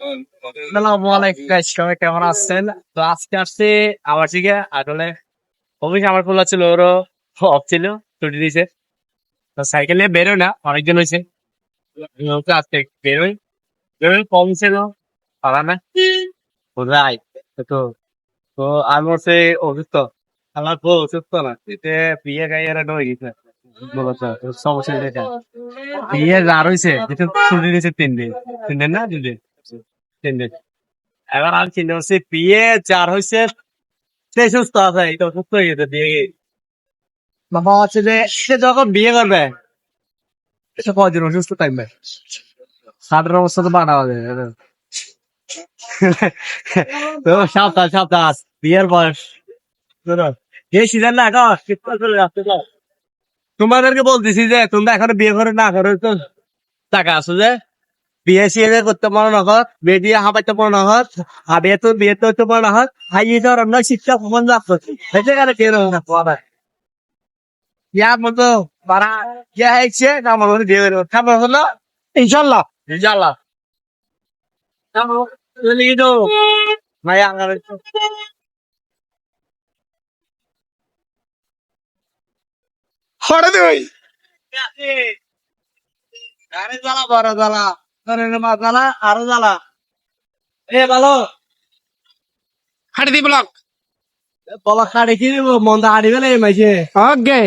আসসালামু আলাইকুম গাইস সবাই কেমন আছেন? তো আজকে আসছে আমার থেকে আসলে অফিস আমার খোলা ছিল ওরও অফ ছিল ছুটি দিয়েছে। তো সাইকেল নিয়ে বেরোয় না অনেকদিন হয়েছে। আজকে বেরোই বেরোই কম ছিল পারা না। কোথায় তো তো আমি হচ্ছে অসুস্থ। আমার বউ অসুস্থ না এতে বিয়ে গাইয়ারা নয় গেছে। সমস্যা এটা বিয়ে আর হয়েছে ছুটি দিয়েছে তিন দিন। তিন দিন না দুদিন? এবার আমি চিন্তা করছি বিয়ে চার হয়েছে সে সুস্থ আছে এটা সুস্থ হয়ে গেছে, বিয়ে বাবা হচ্ছে যে, সে যখন বিয়ে করবে, সে কদিন অসুস্থ থাকবে? ষাটের অবস্থা তো বাড়া হবে। তো সাবধান সাবধান, বিয়ের বয়স। এই সিজন না, এখন শীতকাল চলে যাচ্ছে তোমাদেরকে বলতেছি যে, তোমরা এখন বিয়ে করে না করে তো টাকা আছো যে বিয়ে সিয়ে করতে পারো না হত বিয়ে দিয়ে হাবাইতে পারো না হত হাবিয়ে তো বিয়ে তো হতে পারো শিক্ষা কখন রাখতো সেটা কেন কেন না পারা ইয়া মতো পারা ইয়া হয়েছে না? আমার মধ্যে বিয়ে করব খাবার হলো ইনশাল্লাহ ইনশাল্লাহ হঠাৎ আরে বড় জ্বালা। তোর মা জ্বালা আরও জ্বালা। এ ভালো হাঁটি দি ব্লক। বলা কাড়ে কি মন্দা হাড়ি গেলে মাইছে। ওকে